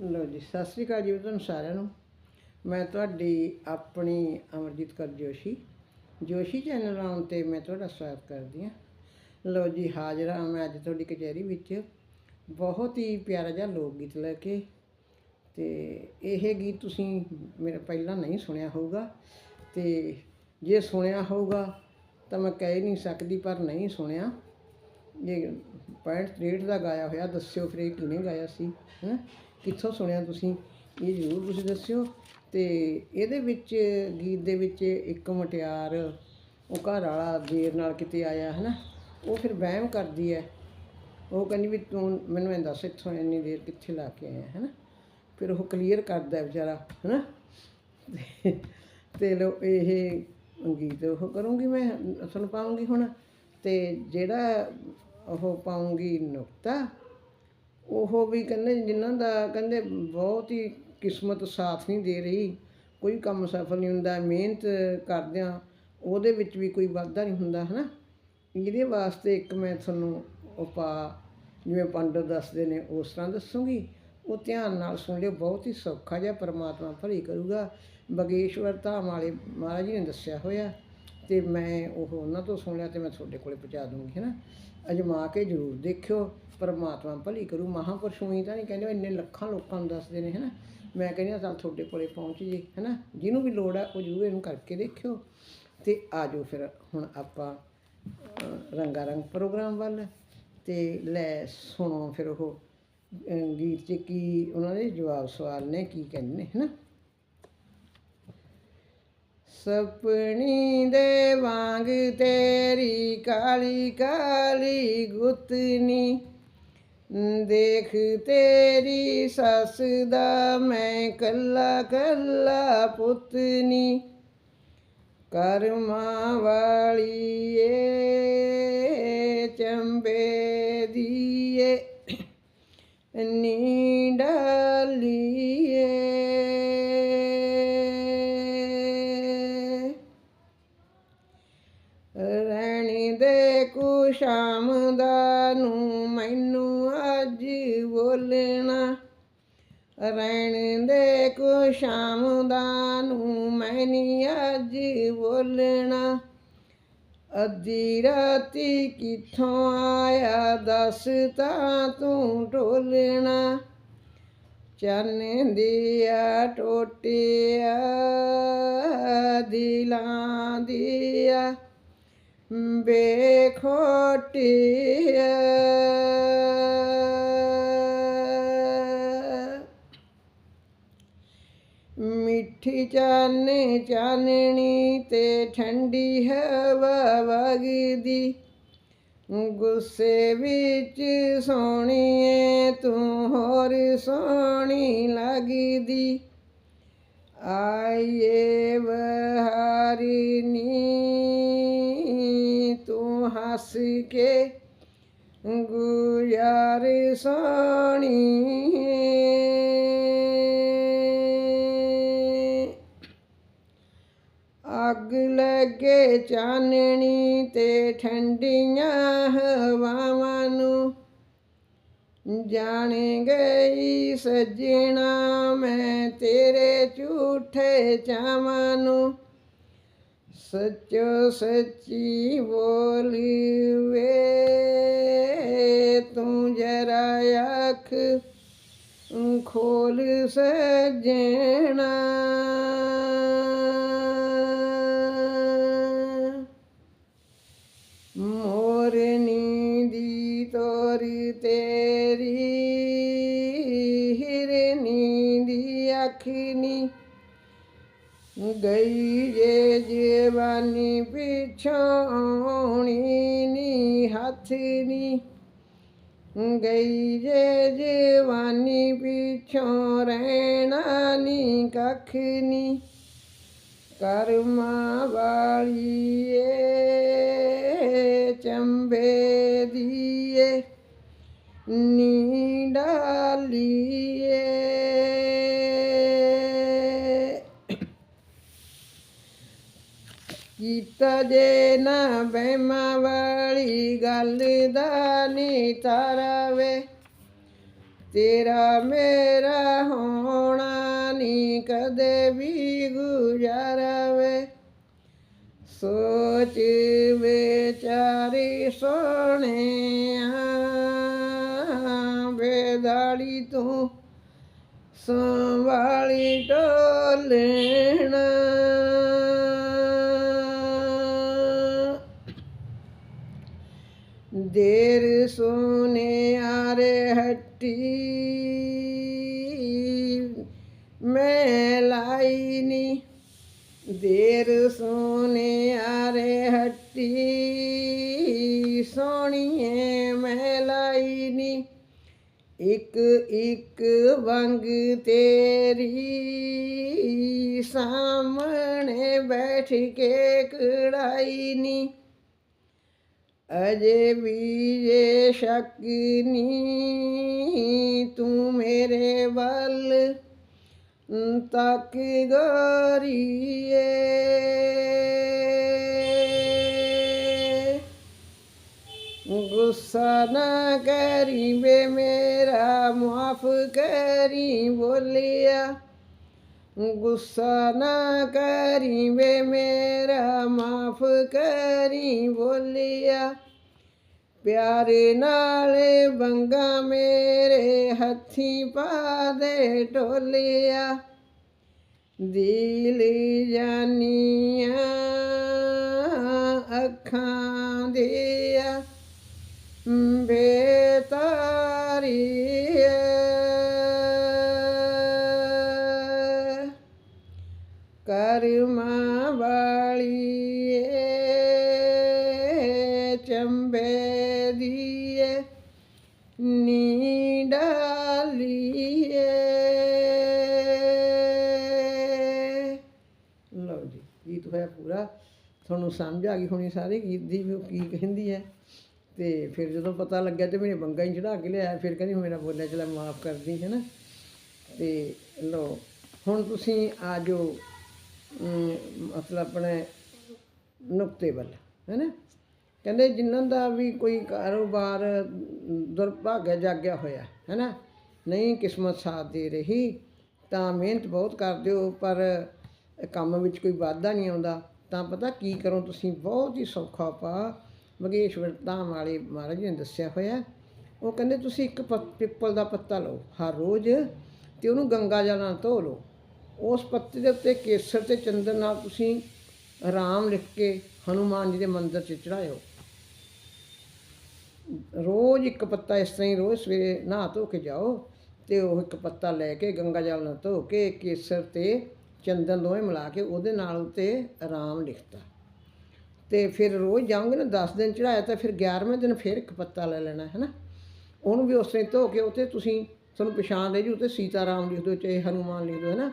ਲੋ ਜੀ, ਸਤਿ ਸ੍ਰੀ ਅਕਾਲ ਜੀ ਤੁਹਾਨੂੰ ਸਾਰਿਆਂ ਨੂੰ। ਮੈਂ ਤੁਹਾਡੀ ਆਪਣੀ ਅਮਰਜੀਤ ਕੌਰ ਜੋਸ਼ੀ। ਜੋਸ਼ੀ ਚੈਨਲ ਆਉਣ ਤੇ ਮੈਂ ਤੁਹਾਡਾ ਸਵਾਗਤ ਕਰਦੀ ਹਾਂ। ਲੋ ਜੀ, ਹਾਜ਼ਰ ਹਾਂ ਮੈਂ ਅੱਜ ਤੁਹਾਡੀ ਕਚਹਿਰੀ ਵਿੱਚ। ਬਹੁਤ ਹੀ ਪਿਆਰਾ ਜਿਹਾ ਲੋਕ ਗੀਤ ਲੈ ਕੇ। ਤੇ ਇਹ ਗੀਤ ਤੁਸੀਂ ਮੇਰਾ ਪਹਿਲਾਂ ਨਹੀਂ ਸੁਣਿਆ ਹੋਊਗਾ। ਤੇ ਜੇ ਸੁਣਿਆ ਹੋਊਗਾ ਤਾਂ ਮੈਂ ਕਹਿ ਨਹੀਂ ਸਕਦੀ ਪਰ ਨਹੀਂ ਸੁਣਿਆ। ਇਹ ਪੈਂਟ ਸਟ੍ਰੀਟ ਦਾ ਗਾਇਆ ਹੋਇਆ, ਦੱਸਿਓ ਫਿਰ ਇਹ ਕਿਹਨੇ ਗਾਇਆ ਸੀ, ਹੈਂ? ਕਿੱਥੋਂ ਸੁਣਿਆ ਤੁਸੀਂ? ਇਹ ਜ਼ਰੂਰ ਤੁਸੀਂ ਦੱਸਿਓ। ਤੇ ਇਹਦੇ ਵਿੱਚ, ਗੀਤ ਦੇ ਵਿੱਚ ਇੱਕ ਮਟਿਆਰ, ਉਹ ਘਰ ਵਾਲਾ ਦੇਰ ਨਾਲ ਕਿਤੇ ਆਇਆ ਹੈ ਨਾ ਉਹ ਫਿਰ ਵਹਿਮ ਕਰਦੀ ਹੈ। ਉਹ ਕਹਿੰਦੀ ਵੀ ਤੂੰ ਮੈਨੂੰ ਇਹ ਦੱਸ, ਇੱਥੋਂ ਇੰਨੀ ਦੇਰ ਕਿੱਥੇ ਲਾ ਕੇ ਆਇਆ ਹੈ ਨਾ ਫਿਰ ਉਹ ਕਲੀਅਰ ਕਰਦਾ ਵਿਚਾਰਾ ਹੈ ਨਾ ਤੇ- ਤੇ ਲੋ ਇਹ ਗੀਤ ਉਹ ਕਰੂੰਗੀ ਮੈਂ ਸੁਣ ਪਾਉਂਗੀ ਹੁਣ। ਤੇ ਜਿਹੜਾ ਉਹ ਪਾਉਂਗੀ ਨੁਕਤਾ ਉਹ ਵੀ ਕਹਿੰਦੇ ਜਿਨ੍ਹਾਂ ਦਾ ਕਹਿੰਦੇ ਬਹੁਤ ਹੀ ਕਿਸਮਤ ਸਾਥ ਨਹੀਂ ਦੇ ਰਹੀ, ਕੋਈ ਕੰਮ ਸਫਲ ਨਹੀਂ ਹੁੰਦਾ, ਮਿਹਨਤ ਕਰਦਿਆਂ ਉਹਦੇ ਵਿੱਚ ਵੀ ਕੋਈ ਵਾਧਾ ਨਹੀਂ ਹੁੰਦਾ, ਹਨਾ? ਇਹਦੇ ਵਾਸਤੇ ਇੱਕ ਮੈਂ ਤੁਹਾਨੂੰ ਉਪਾਅ ਜਿਵੇਂ ਪੰਡਤ ਦੱਸਦੇ ਨੇ, ਉਸ ਤਰ੍ਹਾਂ ਦੱਸੂਗੀ। ਉਹ ਧਿਆਨ ਨਾਲ ਸੁਣ ਲਿਓ, ਬਹੁਤ ਹੀ ਸੌਖਾ ਜਿਹਾ ਪਰਮਾਤਮਾ ਭਲੀ ਕਰੂਗਾ। ਬਗੇਸ਼ਵਰ ਧਾਮ ਵਾਲੇ ਮਹਾਰਾਜ ਜੀ ਨੇ ਦੱਸਿਆ ਹੋਇਆ ਤੇ ਮੈਂ ਉਹ ਉਹਨਾਂ ਤੋਂ ਸੁਣਿਆ ਤੇ ਮੈਂ ਤੁਹਾਡੇ ਕੋਲੇ ਪਹੁੰਚਾ ਦੂੰਗੀ ਹੈ ਨਾ ਅਜਮਾ ਕੇ ਜ਼ਰੂਰ ਦੇਖਿਓ। ਪਰਮਾਤਮਾ ਭਲੀ ਕਰੂ ਮਹਾਂਪੁਰਸ਼ ਹੀ ਤਾਂ ਨਹੀਂ ਕਹਿੰਦੇ ਇੰਨੇ ਲੱਖਾਂ ਲੋਕਾਂ ਨੂੰ ਦੱਸਦੇ ਨੇ ਹੈ ਨਾ ਮੈਂ ਕਹਿੰਦੀ ਹਾਂ ਤਾਂ ਤੁਹਾਡੇ ਕੋਲੇ ਪਹੁੰਚ ਜੇ ਹੈ ਨਾ ਜਿਹਨੂੰ ਵੀ ਲੋੜ ਹੈ ਉਹ ਜ਼ਰੂਰ ਇਹਨੂੰ ਕਰਕੇ ਦੇਖਿਓ। ਤੇ ਆ ਜਾਓ ਫਿਰ ਹੁਣ ਆਪਾਂ ਅ, ਰੰਗਾ ਰੰਗ ਪ੍ਰੋਗਰਾਮ ਵੱਲ ਤੇ ਲੈ ਸੁਣੋ ਫਿਰ ਉਹ ਗੀਤ 'ਚ ਕੀ ਉਹਨਾਂ ਦੇ ਜਵਾਬ ਸਵਾਲ ਨੇ ਕੀ ਕਹਿੰਦੇ ਨੇ ਹੈ ਨਾ ਸਪਣੀ ਦੇ ਵਾਂਗ ਤੇਰੀ ਕਾਲੀ ਕਾਲੀ ਗੁੱਤਨੀ ਦੇਖ ਤੇਰੀ ਸੱਸ ਦਾ ਮੈਂ ਕੱਲਾ ਕੱਲਾ ਪੁੱਤਨੀ, ਕਰਮਾਂ ਵਾਲੀ ਏ ਚੰਬੇ ਦੀਏ ਨੀ ਰਹਿਣੀ ਦੇ ਕੁ ਸ਼ਾਮ ਦਾ ਰਹਿਣ ਦੇ ਕੁ ਸ਼ਾਮ ਦਾ ਨੂੰ ਮੈਨੀ ਅੱਜ ਬੋਲਣਾ। ਅੱਧੀ ਰਾਤੀ ਕਿੱਥੋਂ ਆਇਆ ਦੱਸ ਤਾਂ ਤੂੰ ਢੋਲਣਾ ਚੰਨ ਦੀਆ ਟੋਟਿਆ ਦਿਲਾਂ ਦੀਆ ਬੇਖੋਟੀ ਠੰਡੀ ਹਵਾ ਵਗਦੀ ਗੁੱਸੇ ਵਿੱਚ ਸੋਹਣੀਏ, ਤੂੰ ਹੋਰ ਸੋਹਣੀ ਲੱਗਦੀ। ਆਈਏ ਬਹਾਰਿਨੀ ਤੂੰ ਹੱਸ ਕੇ ਗੁਜ਼ਾਰ ਸੋਹਣੀ ਚਾਨਣੀ ਤੇ ਠੰਡੀਆਂ ਹਵਾਵਾਂ ਨੂੰ ਜਾਣ ਗਈ ਸੱਜਣਾ ਮੈਂ ਤੇਰੇ ਝੂਠੇ ਚਾਵਾਂ ਨੂੰ। ਸੱਚੋ ਸੱਚੀ ਬੋਲੀ ਵੇ ਤੂੰ ਜਰਾ ਅੱਖ ਖੋਲ ਸਜਣਾ। ਗਈ ਜੇ ਜਵਾਨੀ ਪਿਛੋਣੀ ਨੀ ਹੱਥ ਨੀ ਗਈ ਜੇ ਜਵਾਨੀ ਪਿਛੋਂ ਰਹਿਣਾ ਨੀ ਕੱਖ ਨੀ ਕੀਤਾ ਜੇ ਨਾ ਬਹਿਮਾ ਵਾਲੀ ਗੱਲ ਦਾ ਨੀ ਤਾਰਾ ਵੇ ਤੇਰਾ ਮੇਰਾ ਕਦੇ ਵੀ ਗੁਜ਼ਾਰਾ ਵੇ ਸੋਚ ਵਿਚਾਰੀ ਸੋਹਣਿਆ ਵੇਦਾੜੀ ਤੂੰ ਸੰਭਾਲੀ ਟੋਲਣਾ ਦੇਰ ਸੋਨੇ ਆਰੇ ਹੱਟੀ। ਮੈਂ ਲਾਈ ਨੀ ਦੇਰ ਸੋਨੇ ਆਰੇ ਹੱਟੀ। ਸੋਣੀਏ ਮੈਂ ਲਾਈ ਨੀ ਇੱਕ ਇੱਕ ਵੰਗ ਤੇਰੀ। ਸਾਹਮਣੇ ਬੈਠ ਕੇ ਕੜਾਈ ਨੀ ਅਜੇ ਵੀ ਜੇ ਸ਼ੱਕ ਨੀ ਤੂੰ ਮੇਰੇ ਵੱਲ ਤੱਕ ਗੋਰੀਏ ਗੁੱਸਾ ਨਾ ਕਰੀ ਵੇ ਮੇਰਾ ਮਾਫ ਕਰੀ ਬੋਲਿਆ ਗੁੱਸਾ ਨਾ ਕਰੀ ਵੇ ਮੇਰਾ ਮਾਫ ਕਰੀ ਬੋਲਿਆ ਪਿਆਰੇ ਨਾਲੇ ਬੰਗਾ ਮੇਰੇ ਹੱਥੀ ਪਾ ਦੇ ਢੋਲਿਆ ਦਿਲ ਜਾਨੀਆਂ ਅੱਖਾਂ ਡਾਲੀਏ ਲਓ ਜੀ, ਗੀਤ ਹੋਇਆ ਪੂਰਾ। ਤੁਹਾਨੂੰ ਸਮਝ ਆ ਗਈ ਹੋਣੀ ਸਾਰੇ, ਗੀਤ ਦੀ ਵੀ ਉਹ ਕੀ ਕਹਿੰਦੀ ਹੈ। ਤੇ ਫਿਰ ਜਦੋਂ ਪਤਾ ਲੱਗਿਆ ਤੇ ਮੇਰੇ ਬੰਗਾ ਹੀ ਚੜਾ ਕੇ ਲਿਆਇਆ, ਫਿਰ ਕਹਿੰਦੀ ਮੇਰਾ ਬੋਲਿਆ, ਚਲਾ ਮਾਫ ਕਰਦੀ ਹੈ ਨਾ ਤੇ ਲਓ, ਹੁਣ ਤੁਸੀਂ ਆ ਜੋ ਮਤਲਬ ਆਪਣੇ ਨੁਕਤੇ ਵੱਲ ਹੈ ਨਾ ਕਹਿੰਦੇ ਜਿਨ੍ਹਾਂ ਦਾ ਵੀ ਕੋਈ ਕਾਰੋਬਾਰ ਦੁਰਭਾਗਿਆ ਜਾਗਿਆ ਹੋਇਆ ਹੈ ਨਾ ਨਹੀਂ ਕਿਸਮਤ ਸਾਥ ਦੇ ਰਹੀ, ਤਾਂ ਮਿਹਨਤ ਬਹੁਤ ਕਰਦੇ ਹੋ, ਪਰ ਕੰਮ ਵਿੱਚ ਕੋਈ ਵਾਧਾ ਨਹੀਂ ਆਉਂਦਾ। ਤਾਂ ਪਤਾ ਕੀ ਕਰੋ ਤੁਸੀਂ? ਬਹੁਤ ਹੀ ਸੌਖਾ ਪਾ ਮਗੇਸ਼ਵਰ ਧਾਮ ਵਾਲੇ ਮਹਾਰਾਜ ਨੇ ਦੱਸਿਆ ਹੋਇਆ। ਉਹ ਕਹਿੰਦੇ ਤੁਸੀਂ ਇੱਕ ਪਿੱਪਲ ਦਾ ਪੱਤਾ ਲਓ ਹਰ ਰੋਜ਼ ਤੇ ਉਹਨੂੰ ਗੰਗਾ ਜਲ ਨਾਲ ਧੋ ਲਓ। ਉਸ ਪੱਤੇ ਦੇ ਉੱਤੇ ਕੇਸਰ ਤੇ ਚੰਦਨ ਨਾਲ ਤੁਸੀਂ ਰਾਮ ਲਿਖ ਕੇ ਹਨੂਮਾਨ ਜੀ ਦੇ ਮੰਦਿਰ 'ਚ ਚੜਾਇਓ ਰੋਜ਼ ਇੱਕ ਪੱਤਾ ਇਸ ਤਰ੍ਹਾਂ ਹੀ ਰੋਜ਼ ਸਵੇਰੇ ਨਹਾ ਧੋ ਕੇ ਜਾਓ ਤੇ ਉਹ ਇੱਕ ਪੱਤਾ ਲੈ ਕੇ ਗੰਗਾ ਜਲ ਨਾਲ ਧੋ ਕੇ ਕੇਸਰ ਤੇ ਚੰਦਨ ਦੋਵੇਂ ਮਿਲਾ ਕੇ ਉਹਦੇ ਨਾਲ ਉੱਤੇ ਆਰਾਮ ਲਿਖਤਾ। ਤੇ ਫਿਰ ਰੋਜ਼ ਜਾਓਗੇ ਨਾ 10 ਦਿਨ ਚੜਾਇਆ ਤਾਂ ਫਿਰ 11ਵੇਂ ਦਿਨ ਫਿਰ ਇੱਕ ਪੱਤਾ ਲੈ ਲੈਣਾ, ਹੈ ਨਾ? ਉਹਨੂੰ ਵੀ ਉਸ ਤਰ੍ਹਾਂ ਧੋ ਕੇ ਉੱਤੇ ਤੁਸੀਂ ਤੁਹਾਨੂੰ ਪਛਾਣ ਦੇ ਜੀ ਉੱਤੇ ਸੀਤਾਰਾਮ ਲਿਖ ਦਿਓ, ਚਾਹੇ ਹਨੂਮਾਨ ਲਿਖ ਦਿਓ, ਹੈ ਨਾ?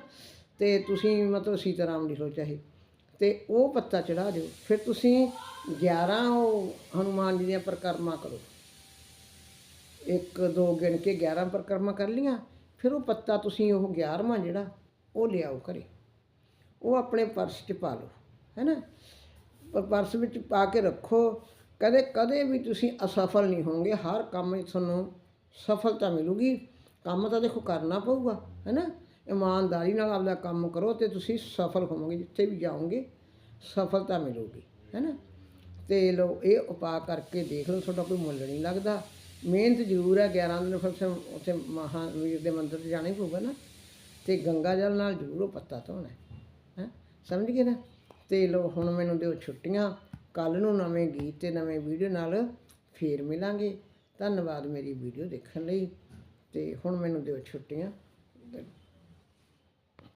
ਤੇ ਤੁਸੀਂ ਮਤਲਬ ਸੀਤਾਰਾਮ ਲਿਖ ਲਓ ਚਾਹੇ। ਤੇ ਉਹ ਪੱਤਾ ਚੜਾ ਦਿਓ। ਫਿਰ ਤੁਸੀਂ 11 ਉਹ ਹਨੂਮਾਨ ਜੀ ਦੀਆਂ ਪਰਿਕਰਮਾ ਕਰੋ। ਇੱਕ, ਦੋ ਗਿਣ ਕੇ 11 ਪਰਿਕਰਮਾ ਕਰ ਲੀਆਂ ਫਿਰ ਉਹ ਪੱਤਾ ਤੁਸੀਂ ਉਹ 11ਵਾਂ ਜਿਹੜਾ, ਉਹ ਲਿਆਓ ਘਰੇ। ਉਹ ਆਪਣੇ ਪਰਸ 'ਚ ਪਾ ਲਓ ਹੈ ਨਾ ਪਰਸ ਵਿੱਚ ਪਾ ਕੇ ਰੱਖੋ। ਕਦੇ ਕਦੇ ਵੀ ਤੁਸੀਂ ਅਸਫਲ ਨਹੀਂ ਹੋਵੋਗੇ। ਹਰ ਕੰਮ ਵਿੱਚ ਤੁਹਾਨੂੰ ਸਫਲਤਾ ਮਿਲੂਗੀ। ਕੰਮ ਤਾਂ ਦੇਖੋ ਕਰਨਾ ਪਊਗਾ ਹੈ ਨਾ ਇਮਾਨਦਾਰੀ ਨਾਲ ਆਪਦਾ ਕੰਮ ਕਰੋ ਤੇ ਤੁਸੀਂ ਸਫਲ ਹੋਵੋਗੇ, ਜਿੱਥੇ ਵੀ ਜਾਓਗੇ, ਸਫਲਤਾ ਮਿਲੂਗੀ, ਹੈ ਨਾ? ਤੇ ਲੋ ਇਹ ਉਪਾਅ ਕਰਕੇ ਦੇਖ ਲਓ, ਤੁਹਾਡਾ ਕੋਈ ਮੁੱਲ ਨਹੀਂ ਲੱਗਦਾ। ਮਿਹਨਤ ਜ਼ਰੂਰ ਹੈ 11 ਦਿਨ ਫਿਰ ਉੱਥੇ ਉੱਥੇ ਮਹਾਵੀਰ ਦੇ ਮੰਦਿਰ ਤੇ ਜਾਣਾ ਹੀ ਪਊਗਾ ਨਾ। ਤੇ ਗੰਗਾ ਜਲ ਨਾਲ ਜ਼ਰੂਰ ਉਹ ਪੱਤਾ ਧੋਣਾ ਹੈ, ਹੈਂ? ਸਮਝ ਗਏ ਨਾ? ਤੇ ਲੋ ਹੁਣ ਮੈਨੂੰ ਦਿਓ ਛੁੱਟੀਆਂ। ਕੱਲ ਨੂੰ ਨਵੇਂ ਗੀਤ ਤੇ ਨਵੇਂ ਵੀਡੀਓ ਨਾਲ ਫੇਰ ਮਿਲਾਂਗੇ। ਧੰਨਵਾਦ ਮੇਰੀ ਵੀਡੀਓ ਦੇਖਣ ਲਈ। ਤੇ ਹੁਣ ਮੈਨੂੰ ਦਿਓ ਛੁੱਟੀਆਂ।